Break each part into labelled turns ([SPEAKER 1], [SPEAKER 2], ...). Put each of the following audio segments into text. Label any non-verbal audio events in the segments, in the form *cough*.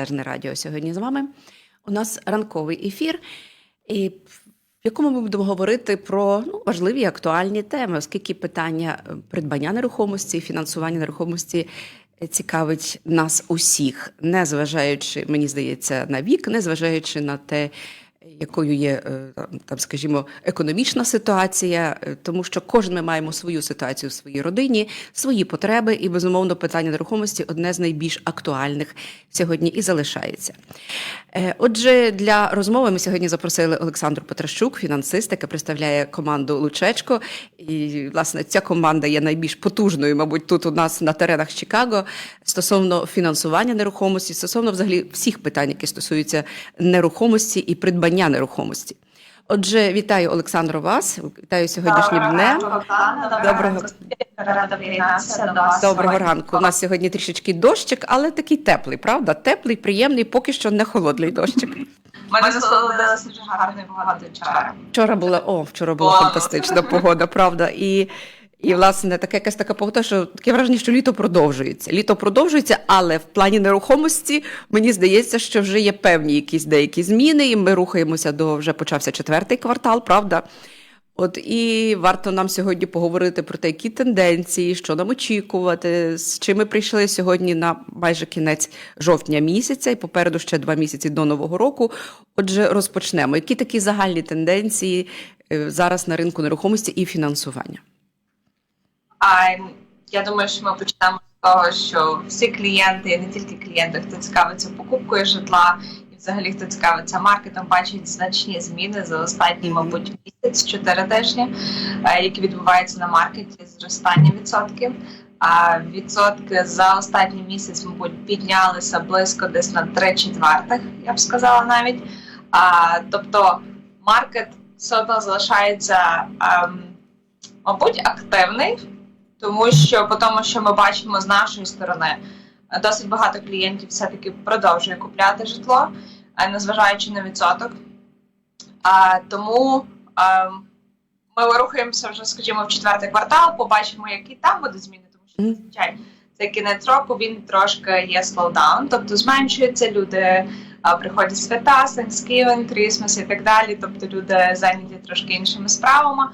[SPEAKER 1] Незалежне радіо сьогодні з вами. У нас ранковий ефір, в якому ми будемо говорити про ну, важливі актуальні теми, оскільки питання е, придбання нерухомості фінансування нерухомості е, цікавить нас усіх, незважаючи, мені здається, на вік, незважаючи на те, якою є е, там, скажімо, економічна ситуація, е, тому що кожен ми маємо свою ситуацію в своїй родині, свої потреби, і безумовно питання нерухомості одне з найбільш актуальних сьогодні і залишається. Е, Отже, для розмови ми сьогодні запросили Олександру Петращук, фінансист, яка представляє команду Лучечко. І власне ця команда є найбільш потужною, мабуть, тут у нас на теренах Чикаго стосовно фінансування нерухомості, стосовно взагалі всіх питань, які стосуються нерухомості і придбання нерухомості. Отже, вітаю Олександру вас. Вітаю сьогоднішнім днем. Доброго.
[SPEAKER 2] Доброго.
[SPEAKER 1] Ранку. У нас сьогодні трішечки дощик, але такий теплий, правда? Теплий, приємний, поки що не холодний дощик.
[SPEAKER 2] Ми насолодилися дуже гарною погодою вчора.
[SPEAKER 1] Вчора була о, вчора була фантастична погода, правда. І, і власне така якась така погода, що таке враження, що літо продовжується. Літо продовжується, але в плані нерухомості мені здається, що вже є певні якісь деякі зміни, і ми рухаємося до вже почався четвертий квартал, правда. От і варто нам сьогодні поговорити про те, які тенденції, що нам очікувати, з чим ми прийшли сьогодні на майже кінець жовтня місяця, і попереду ще два місяці до нового року. Отже, розпочнемо. Які такі загальні тенденції е, зараз на ринку нерухомості і фінансування?
[SPEAKER 2] А я думаю, що ми почнемо з того, що всі клієнти, не тільки клієнти, хто цікавиться покупкою житла, і взагалі хто цікавиться маркетом, бачать значні зміни за останні, мабуть, місяць, чотири тижні, е, які відбуваються на маркеті, зростання відсотків. А відсотки за останній місяць, мабуть, піднялися близько десь на три четвертих, я б сказала навіть. А, тобто маркет все одно залишається, ем, мабуть, активний, тому що по тому, що ми бачимо з нашої сторони, е, досить багато клієнтів все-таки продовжує купляти житло, е, незважаючи на відсоток. А, тому ем, ми рухаємося вже, скажімо, в четвертий квартал, побачимо, які там будуть зміни, тому що зазвичай цей кінець року він трошки є слоудаун, тобто зменшується люди. Приходять свята, Thanksgiving, Christmas і так далі. Тобто люди зайняті трошки іншими справами.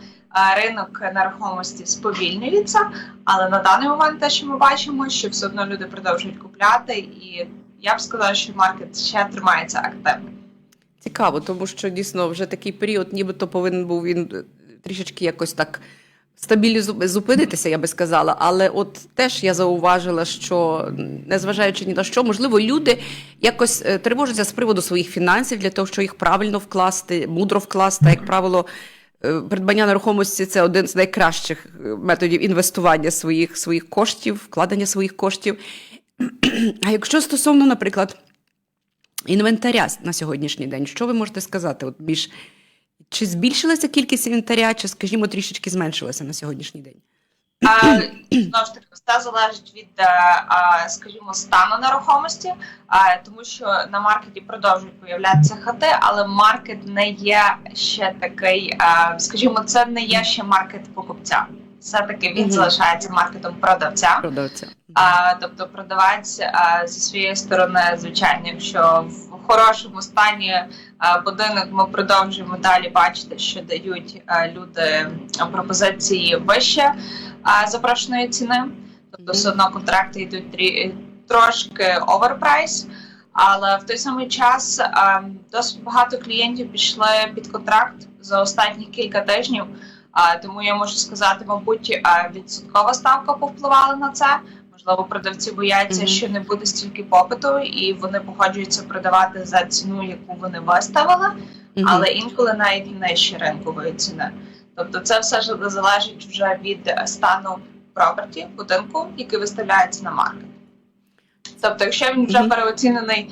[SPEAKER 2] Ринок нерухомості сповільнюється, але на даний момент те, що ми бачимо, що все одно люди продовжують купляти, і я б сказала, що маркет ще тримається активним.
[SPEAKER 1] Цікаво, тому що дійсно вже такий період, нібито повинен був він е, трішечки якось так стабілізу зупинитися, я би сказала. Але от теж я зауважила, що незважаючи ні на що, можливо, люди якось е, тривожаться з приводу своїх фінансів для того, що їх правильно вкласти, мудро вкласти. Як правило, придбання нерухомості це один з найкращих е, методів інвестування своїх, своїх коштів, вкладення своїх коштів. *clears throat* А якщо стосовно, наприклад, інвентаря на сьогоднішній день, що ви можете сказати? От більш чи збільшилася кількість інвентаря, чи, скажімо, трішечки зменшилася на сьогоднішній день?
[SPEAKER 2] Знову ж таки, все залежить від, е, скажімо, стану нерухомості, а, тому що на маркеті продовжують появлятися хати, але маркет не є ще такий, скажімо, це не є ще маркет покупця. Все-таки він залишається маркетом продавця.
[SPEAKER 1] Продавця.
[SPEAKER 2] А, тобто продавець а, зі своєї сторони, звичайно, якщо в хорошому стані а, будинок ми продовжуємо далі бачити, що дають а, люди пропозиції вище запрошеної ціни. Тобто, все одно контракти йдуть трі- трошки оверпрайс. Але в той самий час а, досить багато клієнтів пішли під контракт за останні кілька тижнів. А, тому я можу сказати, мабуть, а, відсоткова ставка повпливала на це. Можливо, продавці бояться,
[SPEAKER 1] Мгм.
[SPEAKER 2] що не буде стільки попиту, і вони погоджуються продавати за ціну, яку вони виставили,
[SPEAKER 1] Мгм.
[SPEAKER 2] але інколи навіть нижче ринкової ціни. Тобто, це все ж залежить вже від стану проперті, будинку, який виставляється на маркет. Тобто, якщо він вже переоцінений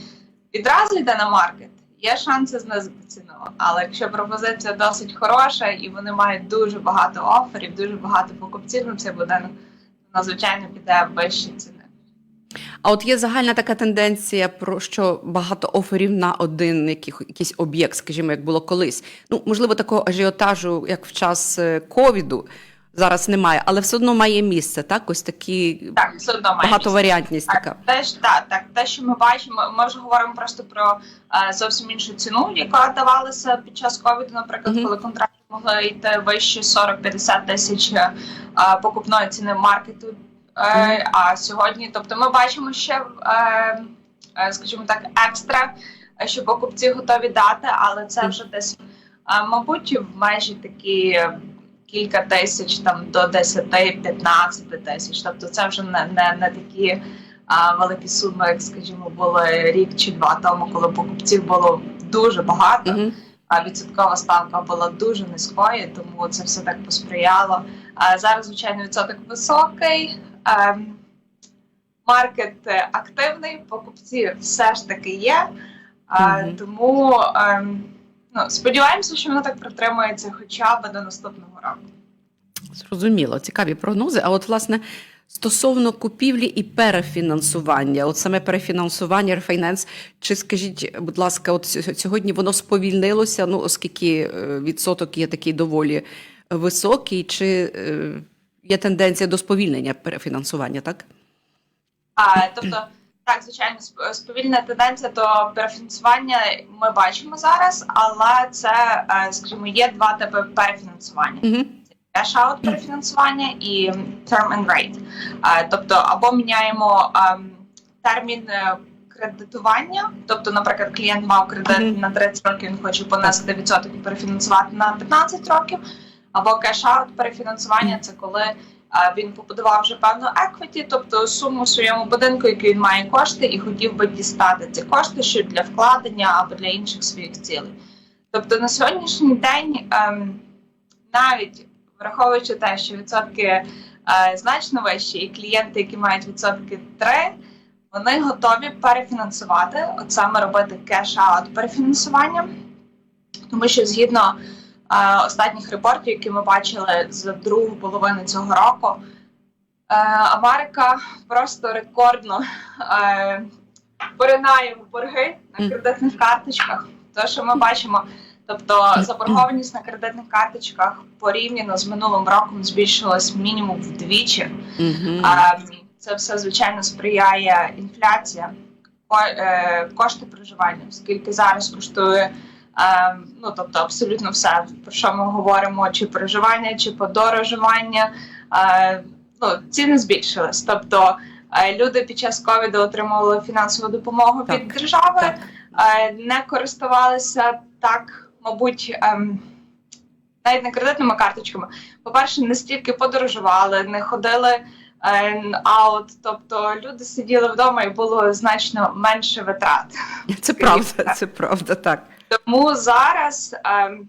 [SPEAKER 2] відразу йде на маркет, є шанси знизити ціну. Але якщо пропозиція досить хороша і вони мають дуже багато оферів, дуже багато покупців на цей будинок, то надзвичайно піде вищі ціни.
[SPEAKER 1] А от є загальна така тенденція, про що багато оферів на один якийсь об'єкт, скажімо, як було колись. Ну, можливо, такого ажіотажу, як в час е, ковіду, зараз немає, але все одно має місце, так? Ось такі
[SPEAKER 2] Так, все одно має
[SPEAKER 1] багатоваріантність
[SPEAKER 2] Так,
[SPEAKER 1] така.
[SPEAKER 2] Те, ж- так, так, те, що ми бачимо, ми вже говоримо просто про е, зовсім іншу ціну, яка давалася під час ковіду, наприклад,
[SPEAKER 1] Мгм.
[SPEAKER 2] коли контракти могли йти вище 40-50 тисяч е, покупної ціни маркету. Е, А сьогодні, тобто, ми бачимо ще, е, е, скажімо так, екстра, що покупці готові дати, але це вже десь, мабуть, в межі такі. Кілька тисяч там до 10-15 тисяч. Тобто це вже не, не, не такі а, великі суми, як скажімо, були рік чи два тому, коли покупців було дуже багато, а відсоткова ставка була дуже низькою, тому це все так посприяло. А зараз, звичайно, відсоток високий. Ем, Маркет е, активний, покупці все ж таки є.
[SPEAKER 1] Мгм.
[SPEAKER 2] Тому ем, ну, сподіваємося, що воно так протримується хоча б до наступного року.
[SPEAKER 1] Зрозуміло, цікаві прогнози. А от, власне, стосовно купівлі і перефінансування, от саме перефінансування рефінанс, чи скажіть, будь ласка, от сьогодні воно сповільнилося, ну, оскільки е, відсоток є такий доволі високий, чи е, є тенденція до сповільнення перефінансування, так?
[SPEAKER 2] А, тобто, так, звичайно, сп- сповільнена тенденція до перефінансування ми бачимо зараз, але це, е, скажімо, є два типи перефінансування:
[SPEAKER 1] Угу.
[SPEAKER 2] cash-out перефінансування і term and rate. Е, Тобто, або міняємо ем, термін е, кредитування, тобто, наприклад, клієнт мав кредит на 30 років, він хоче понести відсоток і перефінансувати на 15 років. Або cash-out перефінансування це коли е, він побудував вже певну equity, тобто суму в своєму будинку, який він має кошти, і хотів би дістати ці кошти, що для вкладення або для інших своїх цілей. Тобто на сьогоднішній день, ем, навіть враховуючи те, що відсотки е, значно вищі, і клієнти, які мають відсотки 3, вони готові перефінансувати, от саме робити кеш-аут перефінансування, тому що згідно останніх репортів, які ми бачили за другу половину цього року, е, Америка просто рекордно е, поринає в борги на кредитних карточках. То, що ми бачимо, тобто заборгованість на кредитних карточках порівняно з минулим роком збільшилась мінімум вдвічі.
[SPEAKER 1] Угу.
[SPEAKER 2] Це все звичайно сприяє інфляція, е, кошти проживання, оскільки зараз коштує е, ну тобто абсолютно все, про що ми говоримо, чи проживання, чи подорожування. е, Ну, ціни збільшились. Тобто е, люди під час ковіду отримували фінансову допомогу
[SPEAKER 1] Так,
[SPEAKER 2] від держави,
[SPEAKER 1] так.
[SPEAKER 2] е, не користувалися так, мабуть. ем, навіть не кредитними карточками. По-перше, не стільки подорожували, не ходили е, аут. Тобто люди сиділи вдома і було значно менше витрат.
[SPEAKER 1] Це правда, це правда, так.
[SPEAKER 2] Тому зараз, ем,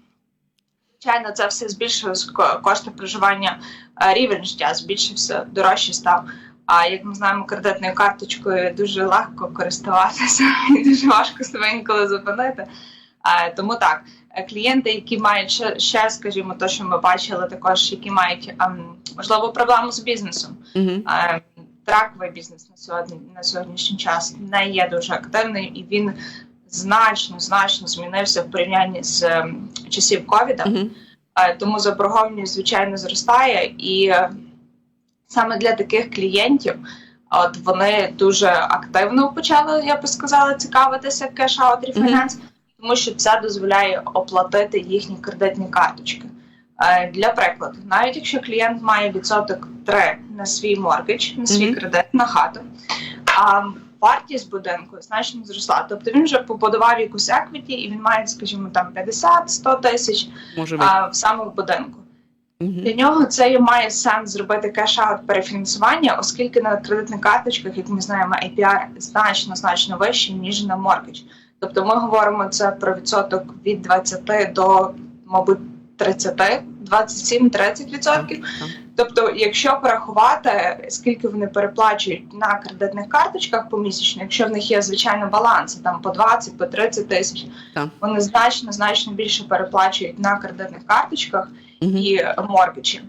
[SPEAKER 2] звичайно, це все збільшилось ко- кошти проживання, е, рівень життя збільшився, дорожче став. А як ми знаємо, кредитною карточкою дуже легко користуватися *laughs* і дуже важко себе інколи зупинити. Е, Тому так, е, клієнти, які мають ще, ще, скажімо, то, що ми бачили, також які мають ем, можливо проблему з бізнесом.
[SPEAKER 1] Угу.
[SPEAKER 2] Е, Траковий бізнес на сьогодні на сьогоднішній час не є дуже активним, і він значно значно змінився в порівнянні з ем, часів ковіда. Е, Тому заборгованість звичайно зростає, і е, саме для таких клієнтів. От вони дуже активно почали, я би сказала, цікавитися cash-out refinance, тому що це дозволяє оплатити їхні кредитні карточки. Е, Для прикладу, навіть якщо клієнт має відсоток 3 на свій моргідж, на свій
[SPEAKER 1] Мгм.
[SPEAKER 2] кредит на хату, вартість будинку значно зросла. Тобто він вже побудував якусь еквіті, і він має, скажімо, там 50-100 тисяч
[SPEAKER 1] Може
[SPEAKER 2] а, в саме в будинку.
[SPEAKER 1] Угу.
[SPEAKER 2] Для нього це має сенс зробити кеш-аут перефінансування, оскільки на кредитних карточках, як ми знаємо, APR значно значно вищий, ніж на моргідж. Тобто ми говоримо це про відсоток від 20 до, мабуть, 30, 27-30 відсотків. Тобто, якщо порахувати, скільки вони переплачують на кредитних карточках помісячно, якщо в них є звичайно баланси там по 20, по 30 тисяч,
[SPEAKER 1] Так.
[SPEAKER 2] вони значно значно більше переплачують на кредитних карточках
[SPEAKER 1] Угу.
[SPEAKER 2] і моргіджі,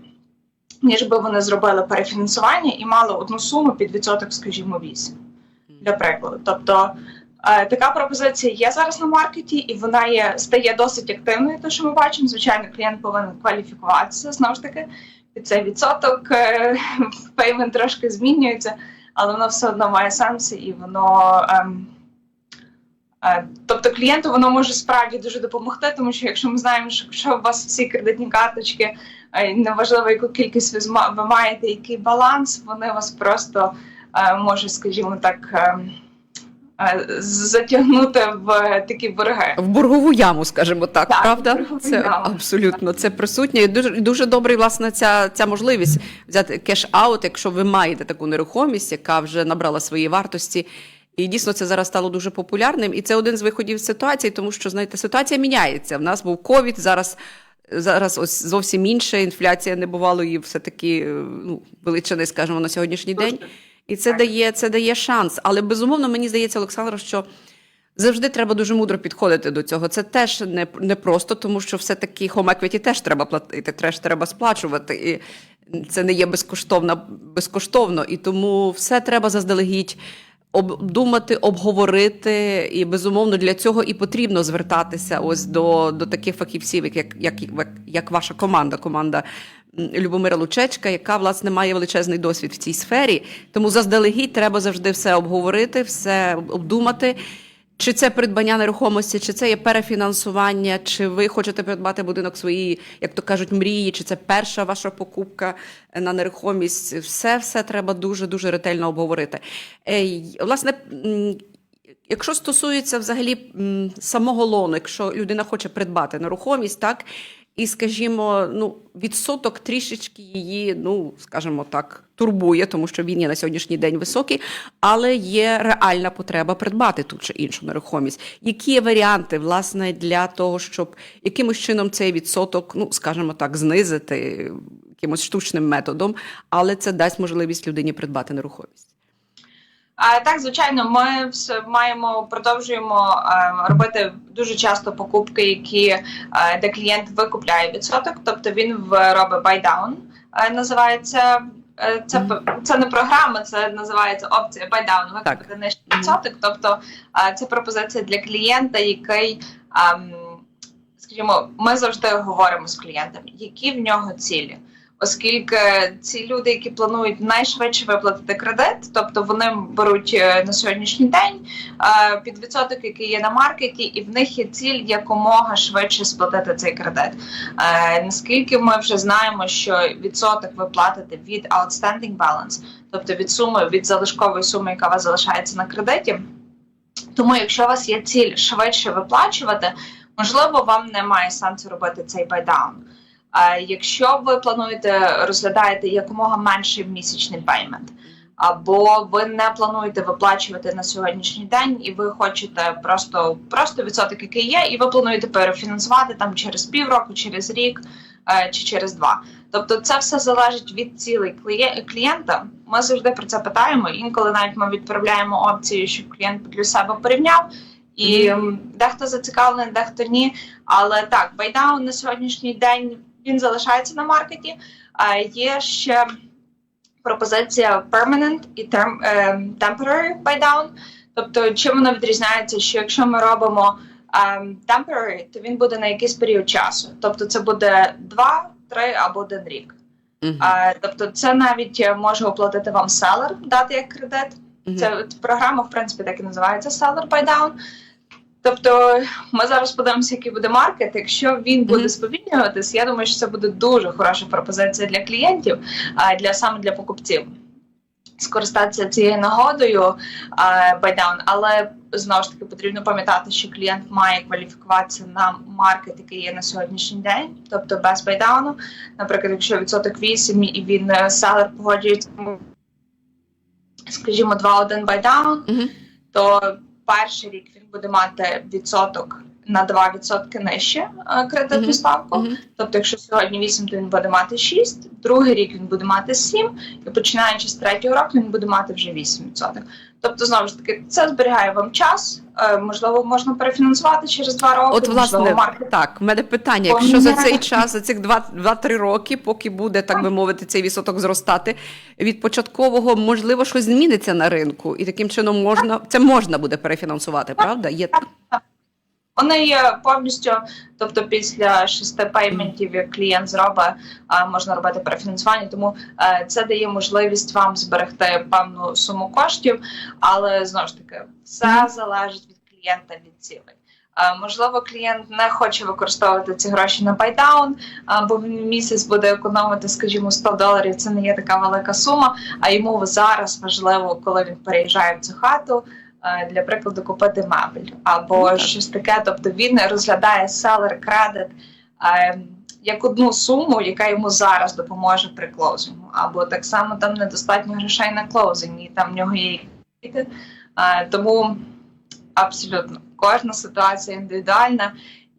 [SPEAKER 2] ніж би вони зробили перефінансування і мали одну суму під відсоток, скажімо, 8, для прикладу. Тобто така пропозиція є зараз на маркеті, і вона є стає досить активною. Те, що ми бачимо, звичайно, клієнт повинен кваліфікуватися знову ж таки і цей відсоток е, *laughs* пеймент трошки змінюється, але воно все одно має сенс і воно. ем, е, Тобто клієнту воно може справді дуже допомогти, тому що якщо ми знаємо, що якщо у вас всі кредитні карточки, е, неважливо яку кількість ви ви маєте, який баланс, вони вас просто е, можуть, скажімо так, ем, е, затягнути в такі борги.
[SPEAKER 1] В боргову яму, скажімо так,
[SPEAKER 2] Так,
[SPEAKER 1] правда? Це
[SPEAKER 2] яму.
[SPEAKER 1] абсолютно це присутнє. І дуже дуже добре, власне, ця, ця можливість взяти кеш-аут, якщо ви маєте таку нерухомість, яка вже набрала свої вартості. І дійсно це зараз стало дуже популярним. І це один з виходів з ситуації, тому що знаєте, ситуація міняється. В нас був ковід, зараз. Зараз ось зовсім інше. Інфляція небувалої все таки ну, величини, скажімо, на сьогоднішній день. І це дає, це дає шанс. Але безумовно, мені здається, Олександр, що завжди треба дуже мудро підходити до цього. Це теж не, не просто, тому що все-таки home equity теж треба платити, теж треба сплачувати. І це не є безкоштовно, безкоштовно. І тому все треба заздалегідь обдумати, обговорити. І безумовно для цього і потрібно звертатися ось до, до таких фахівців, як, як, як, як ваша команда, команда Любомира Лучечка, яка власне має величезний досвід в цій сфері. Тому заздалегідь треба завжди все обговорити, все обдумати. Чи це придбання нерухомості, чи це є перефінансування, чи ви хочете придбати будинок своєї, як то кажуть, мрії, чи це перша ваша покупка на нерухомість? Все, все треба дуже дуже ретельно обговорити. Власне, якщо стосується взагалі самого лону, якщо людина хоче придбати нерухомість, так і, скажімо, ну, відсоток трішечки її, ну, скажімо так, турбує, тому що він є на сьогоднішній день високий, але є реальна потреба придбати ту чи іншу нерухомість. Які є варіанти, власне, для того, щоб якимось чином цей відсоток, ну, скажімо так, знизити якимось штучним методом, але це дасть можливість людині придбати нерухомість.
[SPEAKER 2] Так, звичайно, ми все маємо продовжуємо е, робити дуже часто покупки, які е, де клієнт викупляє відсоток, тобто він робить down, е, називається. Це це не програма, це називається опція
[SPEAKER 1] Так.
[SPEAKER 2] викупити нижчий відсоток. Тобто це пропозиція для клієнта, який, ем, скажімо, ми завжди говоримо з клієнтом, які в нього цілі. Оскільки ці люди, які планують найшвидше виплатити кредит, тобто вони беруть е, на сьогоднішній день е, під відсоток, який є на маркеті, і в них є ціль якомога швидше сплатити цей кредит. Е, Наскільки ми вже знаємо, що відсоток ви платите від outstanding balance, тобто від суми від залишкової суми, яка у вас залишається на кредиті. Тому, якщо у вас є ціль швидше виплачувати, можливо, вам немає сенсу робити цей байдаун. А якщо ви плануєте розглядаєте якомога менший місячний пеймент, або ви не плануєте виплачувати на сьогоднішній день, і ви хочете просто, просто відсоток, який є, і ви плануєте перефінансувати там через півроку, через рік е, чи через два. Тобто, це все залежить від цілей кліє- клієнта. Ми завжди про це питаємо. Інколи навіть ми відправляємо опцію, щоб клієнт для себе порівняв. І дехто зацікавлений, дехто ні. Але так, байдаун на сьогоднішній день він залишається на маркеті. А є ще пропозиція permanent і term, е, temporary buy down. Тобто, чим вона відрізняється, що якщо ми робимо ем, temporary, то він буде на якийсь період часу. Тобто, це буде 2, 3 або 1 рік.
[SPEAKER 1] Мгм.
[SPEAKER 2] А, тобто, це навіть е, може оплатити вам селер, дати як кредит.
[SPEAKER 1] Мгм.
[SPEAKER 2] Це от програма, в принципі, так і називається Seller by Down. Тобто, ми зараз подивимося, який буде маркет. Якщо він буде
[SPEAKER 1] Мгм.
[SPEAKER 2] сповільнюватись, я думаю, що це буде дуже хороша пропозиція для клієнтів, а для саме для покупців. Скористатися цією нагодою down, але знову ж таки потрібно пам'ятати, що клієнт має кваліфікуватися на маркет, який є на сьогоднішній день, тобто без байдауну. Наприклад, якщо відсоток 8 і він е, селер погоджується, скажімо, 2-1 buy down,
[SPEAKER 1] Мгм.
[SPEAKER 2] то перший рік він буде мати відсоток на 2% нижче е, кредитну ставку. Тобто, якщо сьогодні 8, то він буде мати 6, другий рік він буде мати 7, і починаючи з третього року він буде мати вже 8%. Тобто, знову ж таки, це зберігає вам час. е, Можливо, можна перефінансувати через 2 роки.
[SPEAKER 1] От, власне,
[SPEAKER 2] можливо, маркет
[SPEAKER 1] так, в мене питання: якщо за цей час, за цих 2-3 роки, поки буде, так би мовити, цей відсоток зростати, від початкового, можливо, щось зміниться на ринку, і таким чином можна це можна буде перефінансувати, правда? Є
[SPEAKER 2] Вони є повністю, тобто після шести пейментів, як клієнт зробить, можна робити перефінансування. Тому е, це дає можливість вам зберегти певну суму коштів, але знову ж таки все залежить від клієнта від цілей. Е, Можливо, клієнт не хоче використовувати ці гроші на байдаун, бо в місяць буде економити, скажімо, 100 доларів. Це не є така велика сума. А йому зараз важливо, коли він переїжджає в цю хату, для прикладу, купити мебель або
[SPEAKER 1] Ну, так.
[SPEAKER 2] щось таке. Тобто він розглядає credit е, як одну суму, яка йому зараз допоможе при клоузингу. Або так само там недостатньо грошей на клоузинг, і там в нього є кредити. Е, Тому абсолютно кожна ситуація індивідуальна.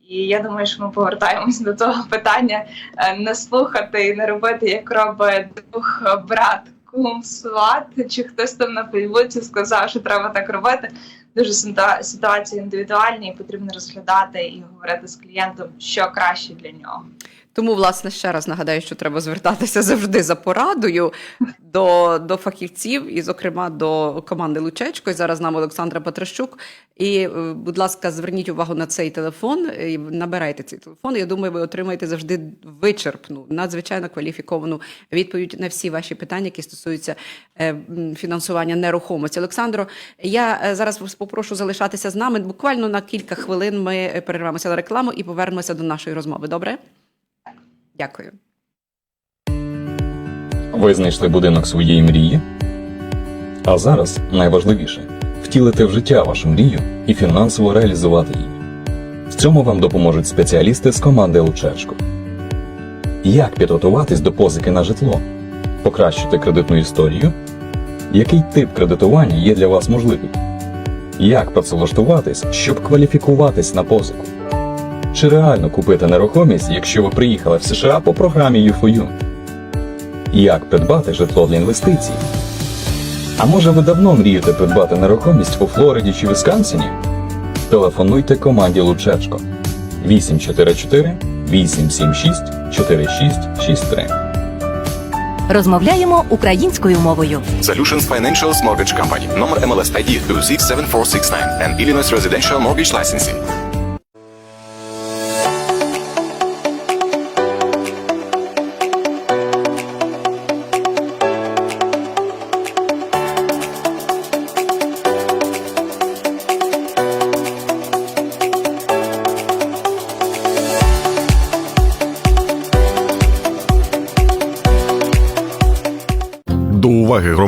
[SPEAKER 2] І я думаю, що ми повертаємось до того питання е, не слухати і не робити, як робить друг, брат, кум, сват, чи хтось там на Фейсбуці сказав, що треба так робити. Дуже ситуація індивідуальна і потрібно розглядати і говорити з клієнтом, що краще для нього.
[SPEAKER 1] Тому, власне, ще раз нагадаю, що треба звертатися завжди за порадою до, до фахівців, і, зокрема, до команди Лучечко. І зараз з нами Олександра Патращук. І, е, будь ласка, зверніть увагу на цей телефон і набирайте цей телефон. Я думаю, ви отримаєте завжди вичерпну, надзвичайно кваліфіковану відповідь на всі ваші питання, які стосуються е, фінансування нерухомості. Олександро, я е, зараз вас попрошу залишатися з нами. Буквально на кілька хвилин ми перервемося на рекламу і повернемося до нашої розмови. Добре? Дякую.
[SPEAKER 3] Ви знайшли будинок своєї мрії? А зараз найважливіше втілити в життя вашу мрію і фінансово реалізувати її. В цьому вам допоможуть спеціалісти з команди Лучечко. Як підготуватись до позики на житло? Покращити кредитну історію? Який тип кредитування є для вас можливим? Як працевлаштуватись, щоб кваліфікуватись на позику? Чи реально купити нерухомість, якщо ви приїхали в США по програмі U4U? Як придбати житло для інвестицій? А може ви давно мрієте придбати нерухомість у Флориді чи Вісконсині? Телефонуйте команді Лучечко 844 876 4663.
[SPEAKER 4] Розмовляємо українською мовою.
[SPEAKER 5] Solutions Financial's Mortgage Company. Номер MLS ID 26469 and Illinois Residential Mortgage Licensing.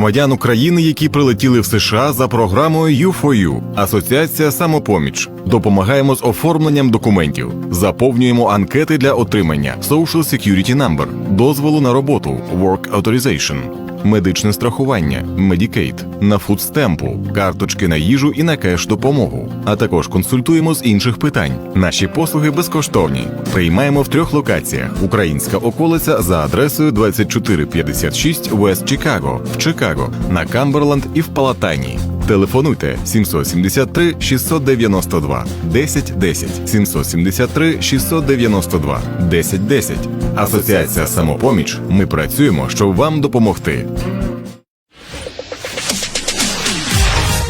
[SPEAKER 6] Громадян України, які прилетіли в США за програмою U4U. Асоціація Самопоміч. Допомагаємо з оформленням документів, заповнюємо анкети для отримання Social Security Number, дозволу на роботу Work Authorization, медичне страхування, медікейт, на фудстемпу, карточки на їжу і на кеш допомогу. А також консультуємо з інших питань. Наші послуги безкоштовні. Приймаємо в трьох локаціях: Українська околиця за адресою 2456 West Чикаго в Чикаго, на Камберланд і в Палатайні. Телефонуйте 773 692 1010 773 692 1010. Асоціація Самопоміч. Ми працюємо, щоб вам допомогти.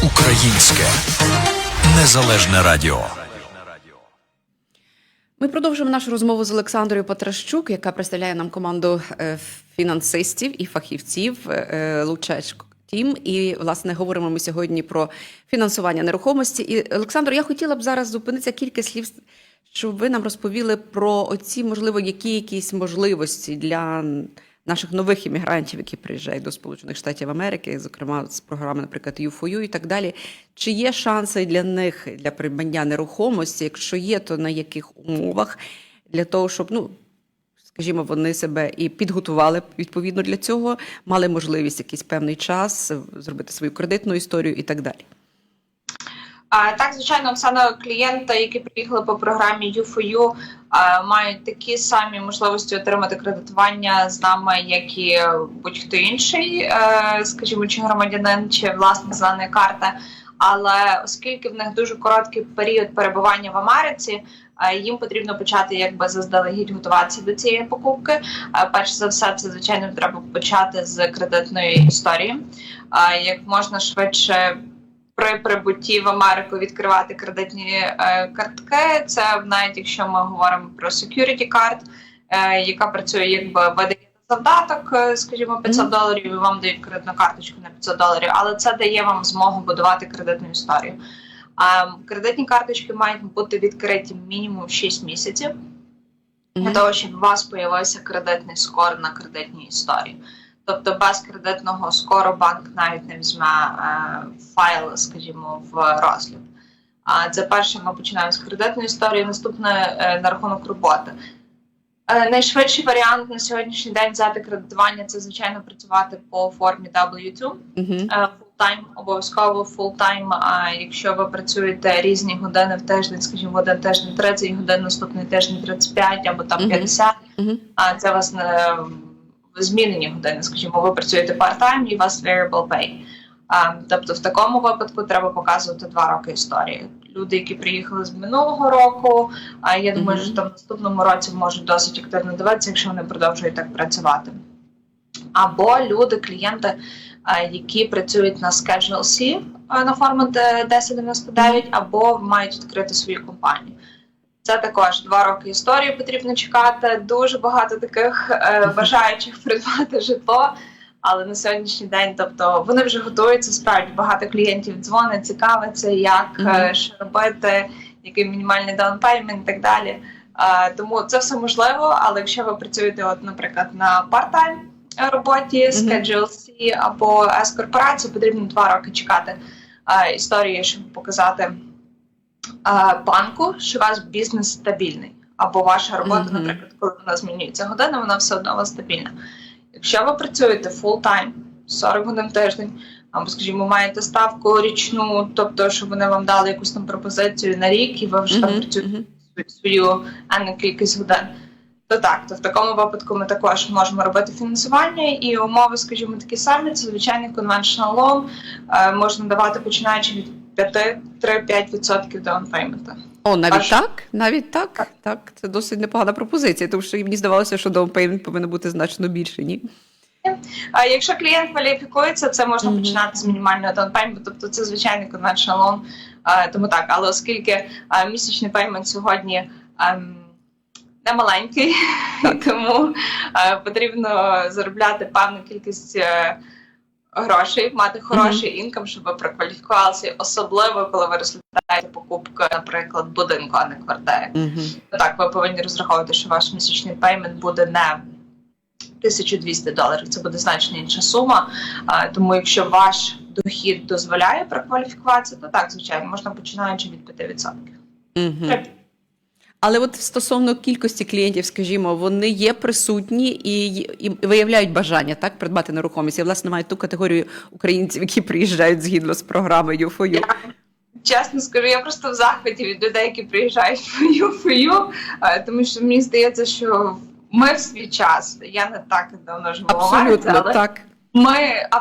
[SPEAKER 7] Українське незалежне радіо.
[SPEAKER 1] Ми продовжуємо нашу розмову з Олександрою Патращук, яка представляє нам команду е, фінансистів і фахівців е, Лучечко. Тім, і власне говоримо ми сьогодні про фінансування нерухомості. І Олександр, я хотіла б зараз зупинитися кілька слів, щоб ви нам розповіли про оці, можливо, які якісь можливості для наших нових іммігрантів, які приїжджають до Сполучених Штатів Америки, зокрема з програми, наприклад, U4U і так далі. Чи є шанси для них для придбання нерухомості? Якщо є, то на яких умовах для того, щоб ну. Скажімо, вони себе і підготували відповідно для цього, мали можливість якийсь певний час зробити свою кредитну історію і так далі.
[SPEAKER 2] А так, звичайно, Оксана, клієнти, які приїхали по програмі U4U, а, мають такі самі можливості отримати кредитування з нами, як і будь-хто інший, е, скажімо, чи громадянин, чи власник зеленої карти. Але оскільки в них дуже короткий період перебування в Америці, е, їм потрібно почати якби заздалегідь готуватися до цієї покупки. Е, Перш за все, це звичайно треба почати з кредитної історії. Е, Як можна швидше при прибутті в Америку відкривати кредитні картки. Це навіть якщо ми говоримо про security card, яка працює якби ви даєте завдаток, е, скажімо, 500 доларів, і вам дають кредитну карточку на 500 доларів, але це дає вам змогу будувати кредитну історію. Кредитні карточки мають бути відкриті мінімум 6 місяців для того, щоб у вас появився кредитний скор на кредитній історії. Тобто без кредитного скору банк навіть не візьме е, файл, скажімо, в розгляд. А це перше, ми починаємо з кредитної історії. Наступне е, на рахунок роботи. Е, найшвидший варіант на сьогоднішній день взяти кредитування це звичайно працювати по формі W2
[SPEAKER 1] Мгм.
[SPEAKER 2] е, full-time, обов'язково full-time, А якщо ви працюєте різні години в тиждень, скажімо, один тиждень 30 годин, наступний тиждень 35 або там
[SPEAKER 1] Мгм.
[SPEAKER 2] 50,
[SPEAKER 1] Мгм.
[SPEAKER 2] а це вас не змінені години, скажімо, ви працюєте part-time і у вас variable pay. А, тобто в такому випадку треба показувати два роки історії. Люди, які приїхали з минулого року, а я думаю,
[SPEAKER 1] Мгм.
[SPEAKER 2] що там в наступному році можуть досить активно дивитися, якщо вони продовжують так працювати. Або люди, клієнти, які працюють на Schedule C на форму Д- 1099, або мають відкрити свою компанію. Це також два роки історії потрібно чекати. Дуже багато таких е, бажаючих придбати житло. Але на сьогоднішній день, тобто вони вже готуються. Справді багато клієнтів дзвонить, цікавиться, як е,
[SPEAKER 1] Мгм.
[SPEAKER 2] що робити, який мінімальний даунпеймент і так далі. Е, тому це все можливо. Але якщо ви працюєте, от, наприклад, на part-time роботі,
[SPEAKER 1] Мгм.
[SPEAKER 2] Schedule C або S корпорацію, потрібно два роки чекати е, історії, щоб показати е, банку, що у вас бізнес стабільний, або ваша робота,
[SPEAKER 1] Мгм.
[SPEAKER 2] наприклад, коли вона змінюється година, вона все одно у вас стабільна. Якщо ви працюєте full time, 40 годин в тиждень, або, скажімо, маєте ставку річну, тобто, щоб вони вам дали якусь там пропозицію на рік, і ви вже там працюєте свою- свою енну кількість годин. То так, то в такому випадку ми також можемо робити фінансування, і умови, скажімо, такі самі. Це звичайний conventional loan, е, можна давати починаючи від 5-3-5% даунпеймента.
[SPEAKER 1] О, навіть
[SPEAKER 2] Аж-
[SPEAKER 1] так? Навіть так? Так, це досить непогана пропозиція, тому що мені здавалося, що даунпеймент повинен бути значно більше, ні?
[SPEAKER 2] А якщо клієнт кваліфікується, це можна
[SPEAKER 1] Мгм.
[SPEAKER 2] починати з мінімального даунпейменту, тобто це звичайний conventional loan, тому так, але оскільки місячний пеймент сьогодні ем, не маленький, *laughs* тому е, потрібно заробляти певну кількість е, грошей, мати хороший інкам, щоб ви прокваліфікувалися, особливо коли ви розглядаєте покупку, наприклад, будинку, а не квартири.
[SPEAKER 1] Угу.
[SPEAKER 2] Так, ви повинні розраховувати, що ваш місячний пеймент буде не 1200 доларів, це буде значно інша сума. А, тому якщо ваш дохід дозволяє прокваліфікуватися, то так, звичайно, можна починаючи від 5%.
[SPEAKER 1] Угу.
[SPEAKER 2] Треба-
[SPEAKER 1] Але от стосовно кількості клієнтів, скажімо, вони є присутні і, і виявляють бажання так придбати нерухомість. Я власне маю ту категорію українців, які приїжджають згідно з програмою «Фою».
[SPEAKER 2] Чесно скажу, я просто в захваті від людей, які приїжджають в фою, тому що мені здається, що ми в свій час, я не так давно живу в Америці,
[SPEAKER 1] Абсолютно
[SPEAKER 2] але
[SPEAKER 1] так.
[SPEAKER 2] ми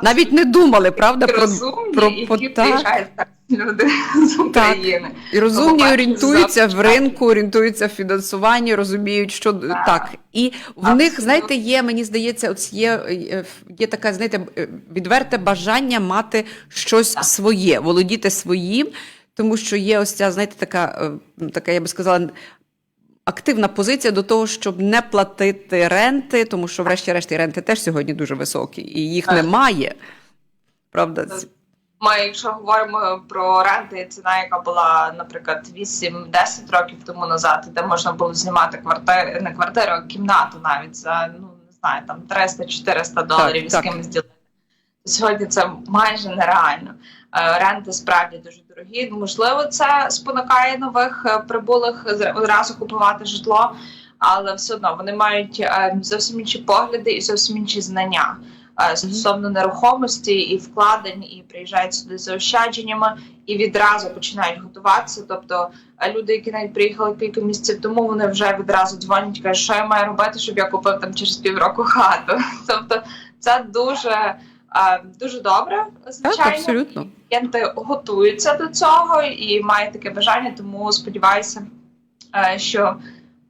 [SPEAKER 1] Навіть не думали, правда, про,
[SPEAKER 2] розумні,
[SPEAKER 1] про
[SPEAKER 2] які
[SPEAKER 1] так.
[SPEAKER 2] приїжджають так, люди *laughs* з України.
[SPEAKER 1] І розумні
[SPEAKER 2] Побачили
[SPEAKER 1] орієнтуються в ринку, орієнтуються в фінансуванні, розуміють, що
[SPEAKER 2] Так.
[SPEAKER 1] так. І в них, знаєте, є, мені здається, от є, е, є така, знаєте, е, відверте бажання мати щось
[SPEAKER 2] Так.
[SPEAKER 1] своє, володіти своїм, тому що є ось ця, знаєте, така, е, така, я би сказала, активна позиція до того, щоб не платити ренти, тому що, врешті-решт, ренти теж сьогодні дуже високі, і їх
[SPEAKER 2] Так.
[SPEAKER 1] немає. Правда?
[SPEAKER 2] Так. Ми, якщо говоримо про ренти, ціна, яка була, наприклад, 8-10 років тому назад, де можна було знімати квартиру, не квартиру, а кімнату навіть за ну не знаю, там 300-400 доларів і з
[SPEAKER 1] так.
[SPEAKER 2] кимось ділити. Сьогодні це майже нереально. Е, Ренти справді дуже дорогі. Можливо, це спонукає нових е, прибулих одразу купувати житло, але все одно вони мають е, зовсім інші погляди і зовсім інші знання стосовно нерухомості і вкладень, і приїжджають сюди з заощадженнями і відразу починають готуватися. Тобто е, люди, які навіть приїхали кілька місяців тому, вони вже відразу дзвонять, кажуть, що я маю робити, щоб я купив там через півроку хату. *laughs* Тобто, це дуже, дуже добре,
[SPEAKER 1] Так,
[SPEAKER 2] звичайно.
[SPEAKER 1] абсолютно.
[SPEAKER 2] Клієнти готуються до цього і мають таке бажання, тому сподіваюся, е, що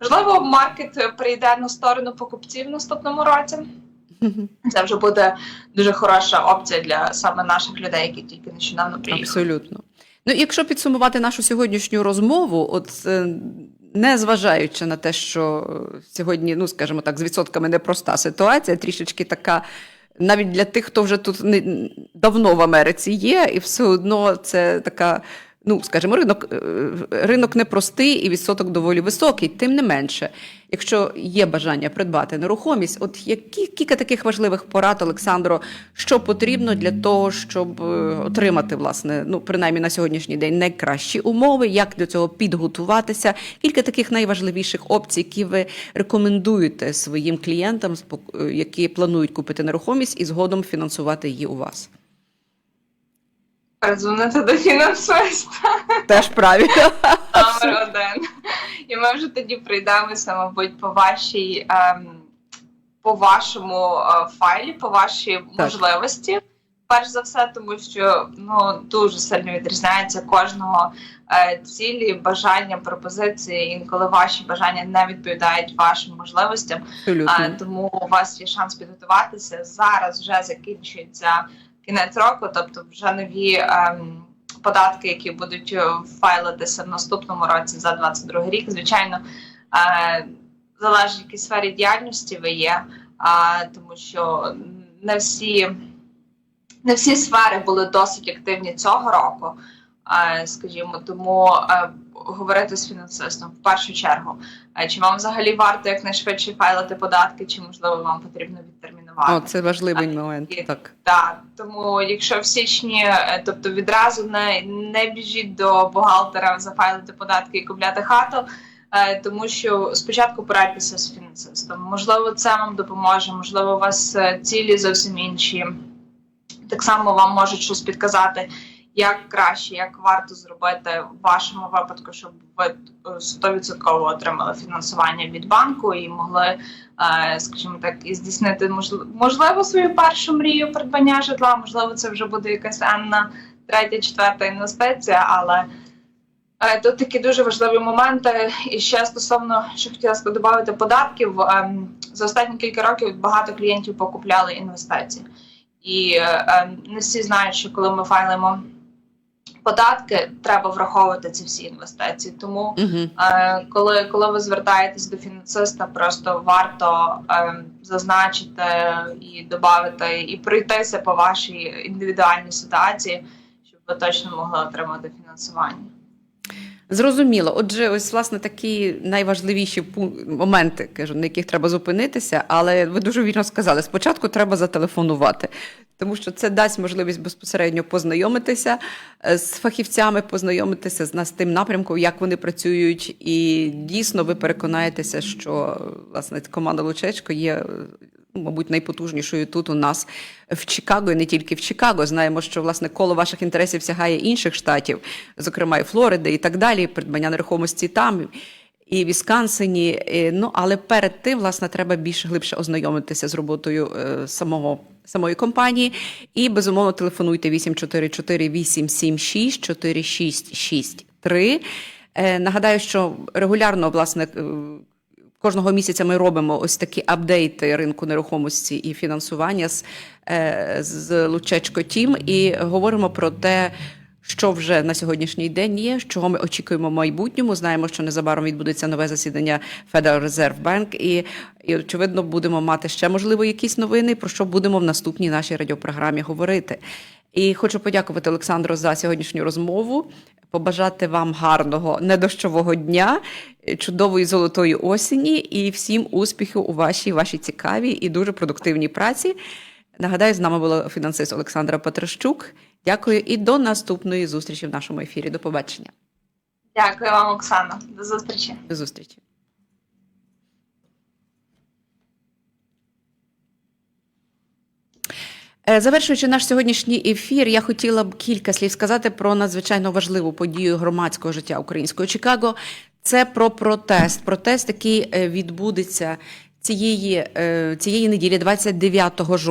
[SPEAKER 2] можливо маркет прийде на сторону покупців в наступному році. Це вже буде дуже хороша опція для саме наших людей, які тільки нещодавно приїхали.
[SPEAKER 1] Абсолютно. Ну, якщо підсумувати нашу сьогоднішню розмову, от е, не зважаючи на те, що сьогодні, ну скажімо так, з відсотками непроста ситуація, трішечки така. Навіть для тих, хто вже тут не давно в Америці є, і все одно це така, ну скажімо, ринок, е, ринок непростий і відсоток доволі високий. Тим не менше, якщо є бажання придбати нерухомість, от які кілька таких важливих порад, Олександро, що потрібно для того, щоб е, отримати, власне, ну принаймні на сьогоднішній день найкращі умови, як до цього підготуватися? Кілька таких найважливіших опцій, які ви рекомендуєте своїм клієнтам, е, які планують купити нерухомість і згодом фінансувати її у вас.
[SPEAKER 2] Передзвонити до фінансиста.
[SPEAKER 1] Теж правильно.
[SPEAKER 2] номер один. І ми вже тоді прийдемося, мабуть, по вашій ем, по вашому е, файлі, по вашій можливості. Перш за все, тому що ну дуже сильно відрізняється кожного е, цілі, бажання, пропозиції. Інколи ваші бажання не відповідають вашим можливостям.
[SPEAKER 1] Абсолютно.
[SPEAKER 2] А, тому у вас є шанс підготуватися. Зараз вже закінчується кінець року, тобто вже нові ем, податки, які будуть е, файлитися в наступному році за 22 рік. Звичайно, залежить в сфері діяльності ви є, тому що не всі, не всі сфери були досить активні цього року. е, Скажімо, тому е, говорити з фінансистом в першу чергу. Чи вам взагалі варто якнайшвидше файлити податки, чи можливо вам потрібно відтермінувати?
[SPEAKER 1] О, це важливий момент. Так.
[SPEAKER 2] Так, тому якщо в січні, е, тобто відразу не, не біжіть до бухгалтера зафайлити податки і купляти хату, е, тому що спочатку порадьтеся з фінансистом. Можливо, це вам допоможе, можливо, у вас е, цілі зовсім інші. Так само вам можуть щось підказати, як краще, як варто зробити в вашому випадку, щоб ви е, 100% отримали фінансування від банку і могли е, скажімо так, і здійснити можливо, свою першу мрію придбання житла. Можливо, це вже буде якась енна третя, четверта інвестиція, але е, тут такі дуже важливі моменти. І ще стосовно, що хотіла додати податків, ем, за останні кілька років багато клієнтів покупляли інвестиції. І е, ем, не всі знають, що коли ми файлимо податки, треба враховувати ці всі інвестиції. Тому
[SPEAKER 1] Угу.
[SPEAKER 2] Е, коли, коли ви звертаєтесь до фінансиста, просто варто е, зазначити і додати, і пройтися по вашій індивідуальній ситуації, щоб ви точно могли отримати фінансування.
[SPEAKER 1] Зрозуміло. Отже, ось власне такі найважливіші моменти, кажу, на яких треба зупинитися, але ви дуже вірно сказали, спочатку треба зателефонувати, тому що це дасть можливість безпосередньо познайомитися е, з фахівцями, познайомитися з нас тим напрямком, як вони працюють, і дійсно ви переконаєтеся, що власне команда Лучечко є. Е, Мабуть, найпотужнішою тут у нас в Чикаго, і не тільки в Чикаго. Знаємо, що власне коло ваших інтересів сягає інших штатів, зокрема і Флориди, і так далі, придбання нерухомості там. І в Вісконсині, ну але перед тим, власне, треба більш глибше ознайомитися з роботою е, самого самої компанії. І безумовно телефонуйте 844 876 4663. Е, Нагадаю, що регулярно власне. Кожного місяця ми робимо ось такі апдейти ринку нерухомості і фінансування з, е, з Лучечко Тім і говоримо про те, що вже на сьогоднішній день є, чого ми очікуємо в майбутньому. Знаємо, що незабаром відбудеться нове засідання Federal Reserve Bank, і, і очевидно будемо мати ще можливо якісь новини, про що будемо в наступній нашій радіопрограмі говорити. І хочу подякувати Олександру за сьогоднішню розмову. Побажати вам гарного недощового дня, чудової золотої осені і всім успіхів у вашій вашій цікавій і дуже продуктивній праці. Нагадаю, з нами була фінансист Олександра Петрощук. Дякую і до наступної зустрічі в нашому ефірі. До побачення.
[SPEAKER 2] Дякую вам, Оксана. До зустрічі.
[SPEAKER 1] До зустрічі. Е, Завершуючи наш сьогоднішній ефір, я хотіла б кілька слів сказати про надзвичайно важливу подію громадського життя українського Чикаго. Це про протест. Протест, який е, відбудеться цієї, е, цієї неділі, 29 жовтня.